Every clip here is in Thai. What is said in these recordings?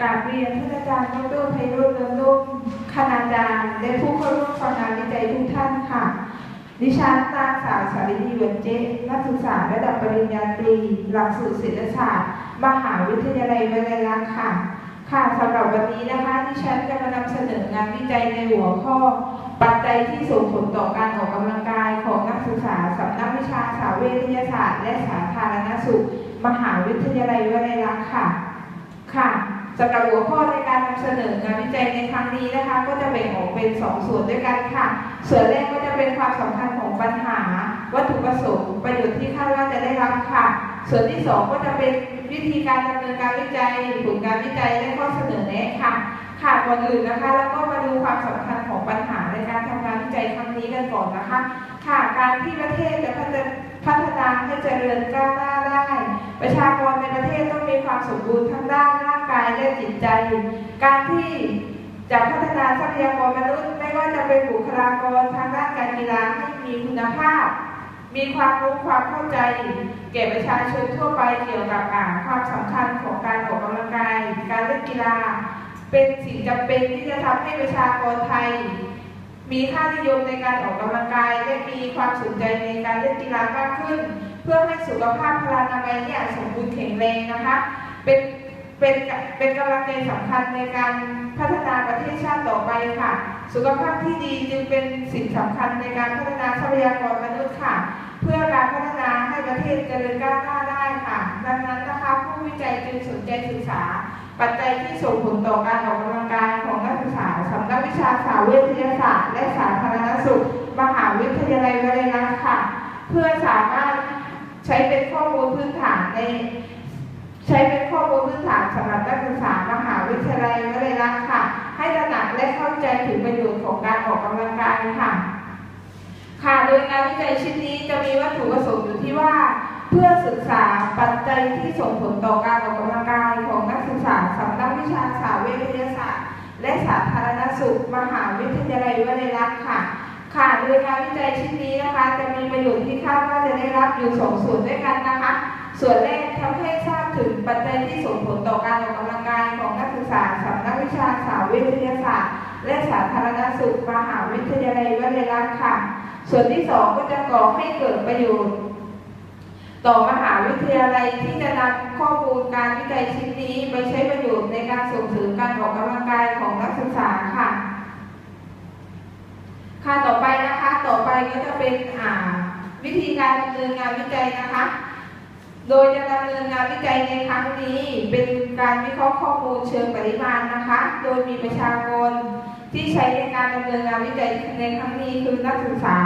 กราบเรียนท่านอาจารย์ดรไพโรจน์เดินร่มคณาจารย์ และผู้เข้าร่วมฟังงานวิจัยทุกท่านค่ะ ดิฉันนางสาวสารินีเวนเจนักศึกษาระดับปริญญาตรี หลักสูตรศิลปศาสตร์ มหาวิทยาลัยวลัยลักษณ์ค่ะ ค่ะสำหรับวันนี้นะคะดิฉันจะมานำเสนองานวิจัยในหัวข้อ ปัจจัยที่ส่งผลต่อการออกกำลังกายของนักศึกษาสำนักวิชาสาวเวทยาศาสตร์ และสาธารณสุข มหาวิทยาลัยวลัยลักษณ์ค่ะ ค่ะ สำหรับหัวข้อในการนำเสนองานวิจัยในครั้งนี้นะคะ ก็จะแบ่งออกเป็น 2 ส่วนด้วยกันค่ะ ส่วนแรกก็จะเป็นความสำคัญของปัญหา วัตถุประสงค์ประโยชน์ที่คาดว่าจะได้รับค่ะ ส่วนที่ 2 ก็จะเป็นวิธีการดำเนินการวิจัยผลการวิจัยและข้อเสนอแนะค่ะ ค่ะก่อนอื่นนะคะแล้วก็มาดูความสำคัญของปัญหาในการทำงานวิจัยครั้งนี้กันก่อนนะคะ ค่ะ การที่ประเทศจะพัฒนา พัฒนาให้เจริญก้าวหน้าได้ ประชากรในประเทศต้องมีความสมบูรณ์ทั้งด้านร่างกายและจิตใจ การที่จะพัฒนาทรัพยากรมนุษย์ ไม่ว่าจะเป็นบุคลากรทางด้านการกีฬาให้มีคุณภาพ มีความรู้ความเข้าใจ แก่ประชาชนทั่วไปเกี่ยวกับอ่าความสำคัญของการออกกำลังกาย การเล่นกีฬา เป็นสิ่งจำเป็นที่จะทำให้ประชากรไทย มีค่านิยมในการออกกำลังกาย และมีความสนใจในการเล่นกีฬามากขึ้น เพื่อให้สุขภาพพลานามัยเนี่ยสมบูรณ์แข็งแรงนะคะ เป็นเป็นเป็นกำลังใจสำคัญในการพัฒนาประเทศชาติต่อไปค่ะ สุขภาพที่ดีจึงเป็นสิ่งสำคัญในการพัฒนาทรัพยากรมนุษย์ค่ะ เพื่อการพัฒนาให้ประเทศเจริญก้าวหน้าได้ค่ะ ดังนั้นนะคะผู้วิจัยจึงสนใจศึกษา ปัจจัยที่ส่งผลต่อการออกกำลังกายของ ษาสำนักวิชาสาวเวทยาศาสตร์ และสาธารณสุข มหาวิทยาลัยวลัยลักษณ์ค่ะ เพื่อสามารถใช้เป็นข้อมูลพื้นฐานใน ใช้เป็นข้อมูลพื้นฐานสำหรับนักศึกษามหาวิทยาลัยวลัยลักษณ์ค่ะ ให้ตระหนักและเข้าใจถึงประโยชน์ของการออกกำลังกายค่ะค่ะโดยงานวิจัยชิ้นนี้จะมีวัตถุประสงค์อยู่ที่ว่า เพื่อศึกษาปัจจัยที่ส่งผลต่อการออกกำลังกายของนักศึกษาสำนักวิชาสาวเวทยาศาสตร์ และสาธารณสุข มหาวิทยาลัยวลัยลักษณ์ค่ะ ค่ะโดยงานวิจัยชิ้นนี้นะคะ จะมีประโยชน์ที่คาดว่าจะได้รับอยู่สองส่วนด้วยกันนะคะ ส่วนแรกทำให้ทราบถึงปัจจัยที่ส่งผลต่อการออกกำลังกายของนักศึกษาสำนักวิชาสาวเวทยศาสตร์ และสาธารณสุข มหาวิทยาลัยวลัยลักษณ์ค่ะ ส่วนที่สองก็จะก่อให้เกิดประโยชน์ ต่อมหา ทยาลัยที่จะนำข้อมูลการวิจัยชิ้นนี้ไปใช้ประโยชน์ในการส่งเสริมการออกกำลังกายของนักศึกษาค่ะ ค่ะต่อไปนะคะ ต่อไปก็จะเป็นอ่าวิธีการดำเนินงานวิจัยนะคะ โดยจะดำเนินงานวิจัยในครั้งนี้ เป็นการวิเคราะห์ข้อมูลเชิงปริมาณนะคะ โดยมีประชากร ที่ใช้ในการดำเนินงานวิจัยในครั้งนี้คือนักศึกษา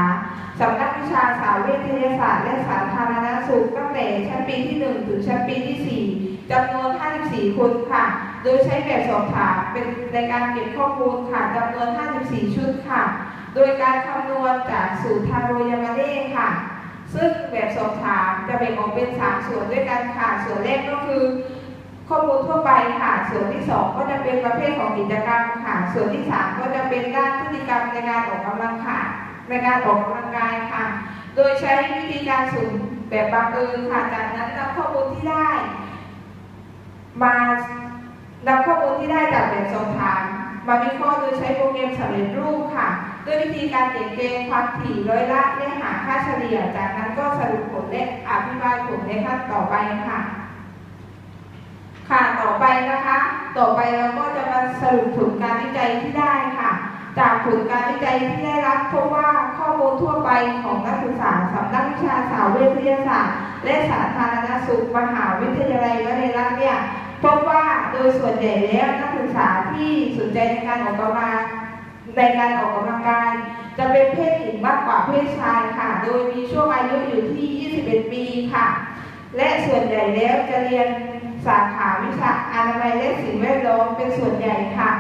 สำนักวิชาสาวเวทยาศาสตร์และสาธารณสุขตั้งแต่ชั้นปีที่ 1 ถึงชั้นปีที่ 4จำนวน 54 คนค่ะ โดยใช้แบบสอบถามเป็นในการเก็บข้อมูลค่ะจำนวน 54 ชุดค่ะ โดยการคำนวณจากสูตรทาโรยามาเล่ค่ะ ซึ่งแบบสอบถามจะแบ่งออกเป็น 3 ส่วนด้วยกันค่ะ ส่วนแรกก็คือ ข้อมูลทั่วไปค่ะ ส่วนที่ 2 ก็จะเป็นประเภทของกิจกรรมค่ะ ส่วนที่ 3 ก็จะเป็นด้านพฤติกรรมในการออกกำลังค่ะ ในการออกกำลังกายค่ะ โดยใช้วิธีการสุ่มแบบบังเอิญค่ะ จากนั้นนำข้อมูลที่ได้ มานำข้อมูลที่ได้จากแบบสอบถามมาวิเคราะห์โดยใช้โปรแกรมสำเร็จรูปค่ะ ด้วยวิธีการเก็บเกณฑ์ความถี่ร้อยละและหาค่าเฉลี่ย จากนั้นก็สรุปผลและอธิบายผลในขั้นต่อไปค่ะ ค่ะต่อไปนะคะ ต่อไปเราก็จะมาสรุปผลการวิจัยที่ได้ค่ะ จากผลการวิจัยที่ได้รับพบว่าข้อมูลทั่วไปของนักศึกษาสำนักวิชาสาวเวทยาศาสตร์ และสาธารณสุขมหาวิทยาลัยวลัยลักษณ์เนี่ยพบว่าโดยส่วนใหญ่แล้วนักศึกษาที่สนใจในการออกกำลังในการออกกำลังกาย จะเป็นเพศหญิงมากกว่าเพศชายค่ะ โดยมีช่วงอายุอยู่ที่ 21 ปีค่ะ และส่วนใหญ่แล้วจะเรียน สาขาวิชาอนามัยและสิ่งแวดล้อมเป็นส่วนใหญ่ค่ะ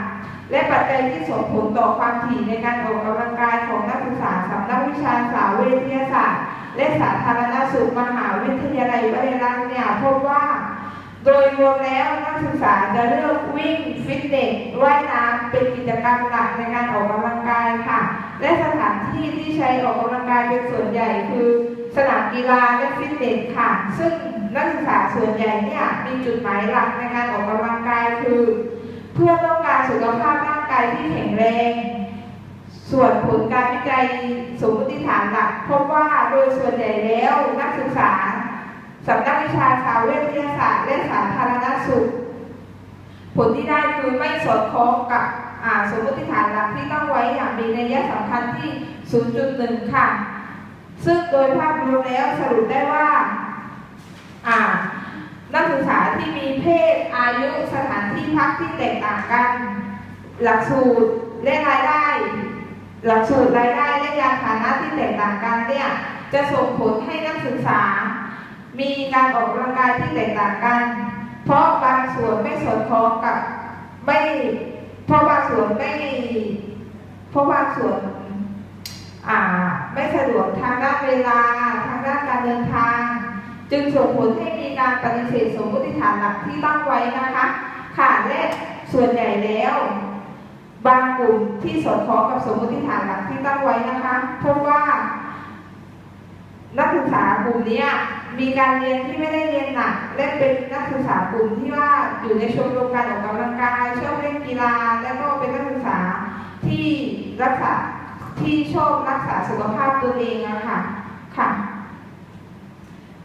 และปัจจัยที่ส่งผลต่อความถี่ในการออกกำลังกายของนักศึกษาสำนักวิชาสาวเวทยศาสตร์ และสาธารณสุขมหาวิทยาลัยวลัยลักษณ์เนี่ยพบว่า โดยรวมแล้วนักศึกษาจะเลือกวิ่งฟิตเนสว่ายน้ำเป็นกิจกรรมหลักในการออกกำลังกายค่ะ และสถานที่ที่ใช้ออกกำลังกายเป็นส่วนใหญ่คือ สนามกีฬาและฟิตเนสค่ะ ซึ่งนักศึกษาส่วนใหญ่เนี่ยมีจุดหมายหลักในการออกกำลังกายคือ เพื่อต้องการสุขภาพร่างกายที่แข็งแรง ส่วนผลการวิจัยสมมติฐานหลักพบว่าโดยส่วนใหญ่แล้วนักศึกษาสำนักวิชาสาวเวชวิทยาศาสตร์และสาธารณสุข ผลที่ได้คือไม่สอดคล้องกับสมมติฐานหลักที่ตั้งไว้อย่างมีนัยสำคัญที่ 0.1 ค่ะ ซึ่งโดยภาพรวมแล้วสรุปได้ว่าอ่านักศึกษาที่มีเพศอายุสถานที่พักที่แตกต่างกัน หลักสูตรและรายได้ หลักสูตรรายได้และยานฐานะที่แตกต่างกันเนี่ยจะส่งผลให้นักศึกษา มีการออกกำลังกายที่แตกต่างกัน เพราะบางส่วนไม่สอดคล้องกับไม่เพราะบางส่วนไม่เพราะบางส่วน ไม่สะดวกทางด้านเวลา ทางด้านการเดินทาง จึงส่งผลให้มีการปฏิเสธสมมติฐานหลักที่ตั้งไว้นะคะค่ะและส่วนใหญ่แล้ว บางกลุ่มที่สอดคล้องกับสมมติฐานหลักที่ตั้งไว้นะคะพบว่า นักศึกษากลุ่มนี้มีการเรียนที่ไม่ได้เรียนหนัก และเป็นนักศึกษากลุ่มที่ว่าอยู่ในชมรมการออกกำลังกายชอบเล่นกีฬาและก็เป็นนักศึกษาที่รักษา ที่ชอบรักษาสุขภาพตัวเองอะค่ะ ค่ะ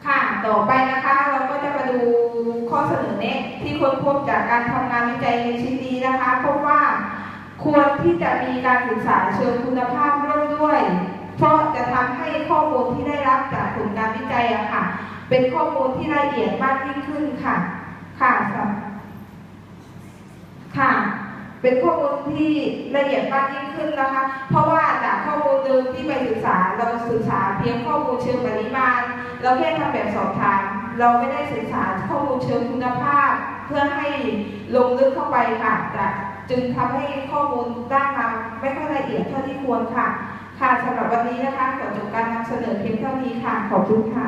ค่ะ ต่อไปนะคะเราก็จะมาดูข้อเสนอแนะที่ค้นพบจากการทำงานวิจัยในชิ้นนี้นะคะพบว่าควรที่จะมีการศึกษาเชิงคุณภาพร่วมด้วย เพราะจะทำให้ข้อมูลที่ได้รับจากผลการวิจัยอะค่ะ เป็นข้อมูลที่ละเอียดมากยิ่งขึ้นค่ะสำค่ะ เป็นข้อมูลที่ละเอียดมากยิ่งขึ้นนะคะ เพราะว่าจากข้อมูลเดิมที่ไปศึกษาเราศึกษาเพียงข้อมูลเชิงปริมาณ เราแค่ทำแบบสอบถาม เราไม่ได้ศึกษาข้อมูลเชิงคุณภาพ เพื่อให้ลงลึกเข้าไปค่ะจะจึงทำให้ข้อมูลด้มาไม่ค่อยละเอียดเท่าที่ควรค่ะ ค่ะสำหรับวันนี้นะคะขอจบการนำเสนอเพียงเท่านี้ค่ะ ขอบคุณค่ะ